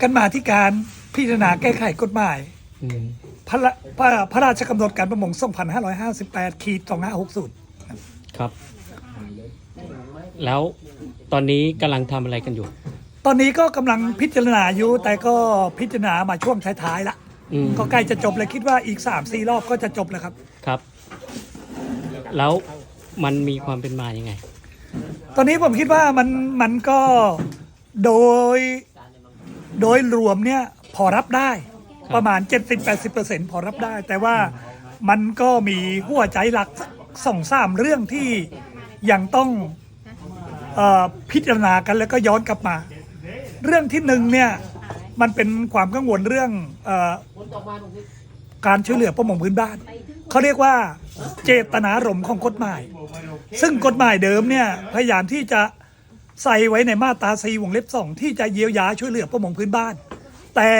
กันมาที่การพิจารณาแก้ไขกฎหมายอืมพระละพระพระราชกำหนดการประมง 2558ขีด2560 ครับ แล้วตอนนี้กำลังทำอะไรกันอยู่ ตอนนี้ก็กำลังพิจารณาอยู่ แต่ก็พิจารณามาช่วงท้ายๆละอืม ก็ใกล้จะจบเลยคิดว่าอีก 3-4 รอบก็จะจบแล้วครับ ครับ แล้วมันมีความเป็นมายังไง ตอนนี้ผมคิดว่ามันมันก็โดย โดยรวมเนี่ยพอรับได้ครับประมาณ 70-80%พอรับได้ แต่ว่ามันก็มีหัวใจหลักสักสองสามเรื่องที่ยังต้องเออพิจารณากันแล้วก็ย้อนกลับมา เรื่องที่หนึ่งเนี่ยมันเป็นความกังวลเรื่องเออการช่วยเหลือประมงพื้นบ้านเขาเรียกว่าเจตนารมณ์ของกฎหมาย ซึ่งกฎหมายเดิมเนี่ยพยายามที่จะ ใส่ไว้ในมาตราสีวงเล็บสองที่จะเยียวยาช่วยเหลือประมงพื้นบ้าน แต่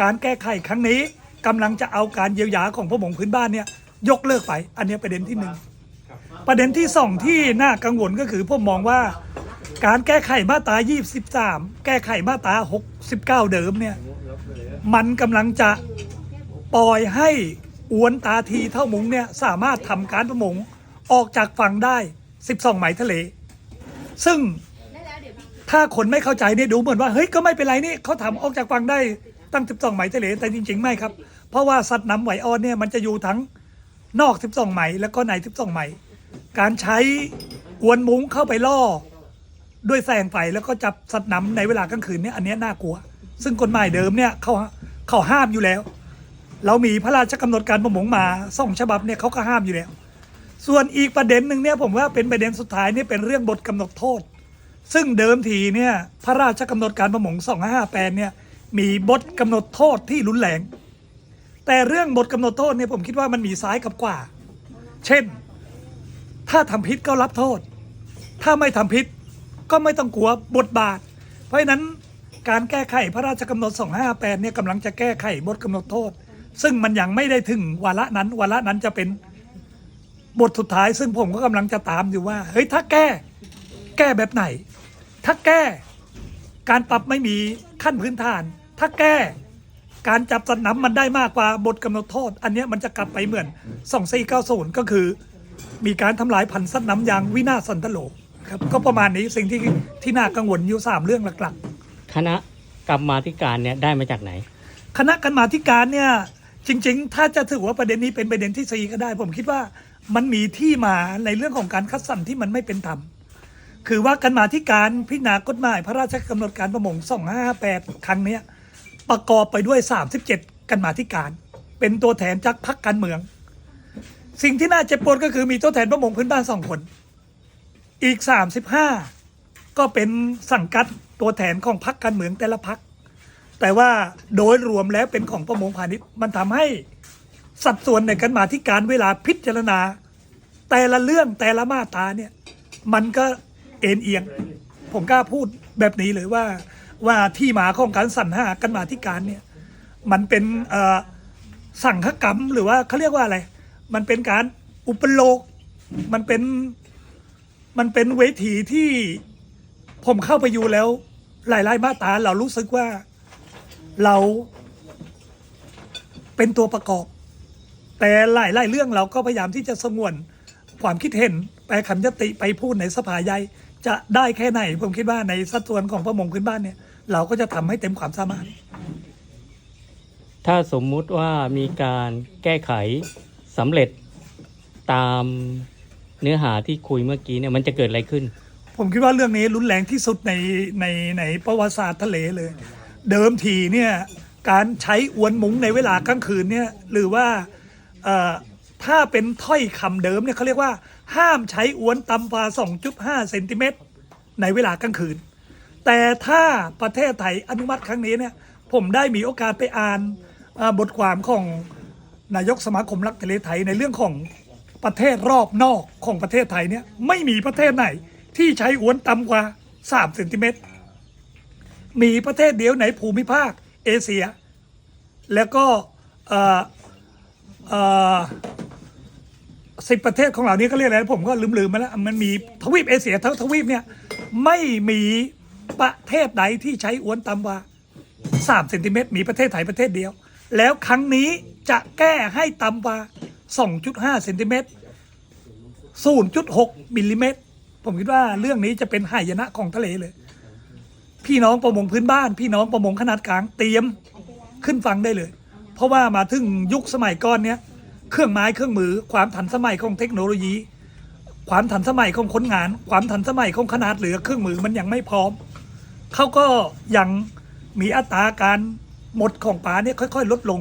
การแก้ไขครั้งนี้กำลังจะเอาการเยียวยาของประมงพื้นบ้านเนี่ยยกเลิกไป อันนี้ประเด็นที่หนึ่งประเด็นที่สองที่น่ากังวลก็คือผมมองว่า การแก้ไขมาตรา 23 แก้ไขมาตรา 69 เดิมเนี่ยมันกำลังจะปล่อยให้อวนตาทีเท่ามุงเนี่ยสามารถทำการประมงออกจากฝั่งได้ 12ไหมทะเล ซึ่ง ถ้าคนไม่เข้าใจเนี่ยดูเหมือนว่าเฮ้ยก็ไม่เป็นไรนี่เขาทำออกจากฝั่งได้ตั้ง 12 ไหมทะเลแต่จริง ๆ ไม่ครับ เพราะว่าสัตว์น้ำไหวอ่อนเนี่ยมันจะอยู่ทั้งนอก 12 ไหมแล้วก็ใน 12 ไหมการใช้อวนมุ้งเข้าไปล่อ ด้วยแสงไฟแล้วก็จับสัตว์น้ำในเวลากลางคืนเนี่ยอันนี้น่ากลัว ซึ่งกฎหมายเดิมเนี่ยเขาเขาห้ามอยู่แล้ว เรามีพระราชกำหนดการประมงมาสองฉบับเนี่ยเขาก็ห้ามอยู่แล้ว ส่วนอีกประเด็นหนึ่งเนี่ยผมว่าเป็นประเด็นสุดท้ายนี่เป็นเรื่องบทกำหนดโทษ ซึ่งเดิมทีเนี่ยพระราชกำหนดการประมง2558เนี่ยมีบทกำหนดโทษที่รุนแรง แต่เรื่องบทกำหนดโทษเนี่ยผมคิดว่ามันมีซ้ายกับขวาเช่น ถ้าทำผิดก็รับโทษ ถ้าไม่ทำผิดก็ไม่ต้องกลัวบทบาท เพราะฉะนั้นการแก้ไขพระราชกำหนด 258เนี่ยกำลังจะแก้ไขบทกำหนดโทษ ซึ่งมันยังไม่ได้ถึงวาระนั้น วาระนั้นจะเป็นบทสุดท้าย ซึ่งผมก็กำลังจะตามอยู่ว่าเฮ้ยถ้าแก้แก้แบบไหน ถ้าแก้ การปรับไม่มีขั้นพื้นฐาน ถ้าแก้การจับสัตว์น้ำมันได้มากกว่าบทกำหนดโทษ อันเนี้ยมันจะกลับไปเหมือน 2490 ก็คือ มีการทำลายพันธุ์สัตว์น้ำอย่างวินาศสันตโลครับก็ประมาณนี้สิ่งที่ที่น่ากังวลอยู่สามเรื่องหลักคณะกรรมาธิการเนี่ยได้มาจากไหนๆคณะกรรมาธิการเนี่ยจริง ๆ ถ้าจะถือว่าประเด็นนี้เป็นประเด็นที่สี่ก็ได้ ผมคิดว่ามันมีที่มาในเรื่องของการคัดสรรที่มันไม่เป็นธรรม คือว่ากรรมาธิการพิจารณากฎหมายพระราชกำหนดการประมง 2558 ครั้งเนี้ยประกอบไปด้วย 37กรรมาธิการ เป็นตัวแทนจากพรรคการเมือง สิ่งที่น่าเจ็บปวดก็คือมีตัวแทนประมงพื้นบ้านสองคน อีก 35 ก็เป็นสังกัดตัวแทนของพรรคการเมืองแต่ละพรรคแต่ว่าโดยรวมแล้วเป็นของประมงพาณิชย์มันทำให้สัดส่วนในการมาที่การเวลาพิจารณา แต่ละเรื่องแต่ละมาตราเนี่ยมันก็ เอ็นเอียง ผมกล้าพูดแบบนี้เลยว่าว่าที่มาของการสรรหากันมาที่การเนี่ย มันเป็นเอ่อสั่งฆกรรมหรือว่าเขาเรียกว่าอะไร มันเป็นการอุปโลก มันเป็นมันเป็นเวทีที่ผมเข้าไปอยู่แล้ว หลายๆมาตราเรารู้สึกว่าเราเป็นตัวประกอบ แต่หลายๆเรื่องเราก็พยายามที่จะสงวนความคิดเห็นแปลคำยติไปพูดในสภาใหญ่ จะได้แค่ไหน ผมคิดว่าในสัดส่วนของประมงพื้นบ้านเนี่ย เราก็จะทำให้เต็มความสามารถ ถ้าสมมุติว่ามีการแก้ไขสำเร็จตามเนื้อหาที่คุยเมื่อกี้เนี่ยมันจะเกิดอะไรขึ้น ผมคิดว่าเรื่องนี้รุนแรงที่สุดในในในประวัติศาสตร์ทะเลเลย เดิมทีเนี่ยการใช้อวนมุ้งในเวลากลางคืนเนี่ยหรือว่าเอ่อถ้าเป็นถ้อยคำเดิมเนี่ยเขาเรียกว่า ห้ามใช้อวนต่ำกว่า 2.5 เซนติเมตรในเวลากลางคืน แต่ถ้าประเทศไทยอนุมัติครั้งนี้เนี่ย ผมได้มีโอกาสไปอ่านบทความของนายกสมาคมรักทะเลไทยในเรื่องของประเทศรอบนอกของประเทศไทยเนี่ยไม่มีประเทศไหนที่ใช้อวนต่ำกว่า 3 เซนติเมตร มีประเทศเดียวในภูมิภาคเอเชีย แล้วก็ สิบประเทศของเรานี้ก็เรียกอะไรนะผมก็ลืมๆมาแล้วมันมีทวีปเอเชียทั้งทวีปเนี่ยไม่มีประเทศใดที่ใช้อวนต่ำกว่า3เซนติเมตรมีประเทศไทยประเทศเดียว แล้วครั้งนี้จะแก้ให้ต่ำกว่า2.5เซนติเมตร0.6มิลลิเมตรผมคิดว่าเรื่องนี้จะเป็นหายนะของทะเลเลย พี่น้องประมงพื้นบ้าน พี่น้องประมงขนาดกลางเตรียมขึ้นฟังได้เลย เพราะว่ามาถึงยุคสมัยก่อนเนี้ย เครื่องไม้เครื่องมือ ความทันสมัยของเทคโนโลยี ความทันสมัยของคนงาน ความทันสมัยของขนาดเหลือเครื่องมือมันยังไม่พร้อมเขาก็ยังมีอัตราการหมดของป่าเนี่ยค่อย ๆ ลดลง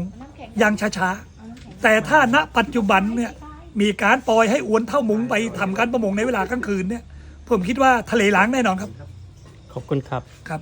อย่างช้าๆแต่ถ้าณปัจจุบันเนี่ยมีการปล่อยให้อวนเท่ามุงไปทำการประมงในเวลากลางคืนเนี่ยผมคิดว่าทะเลล้างแน่นอนครับ ขอบคุณครับครับ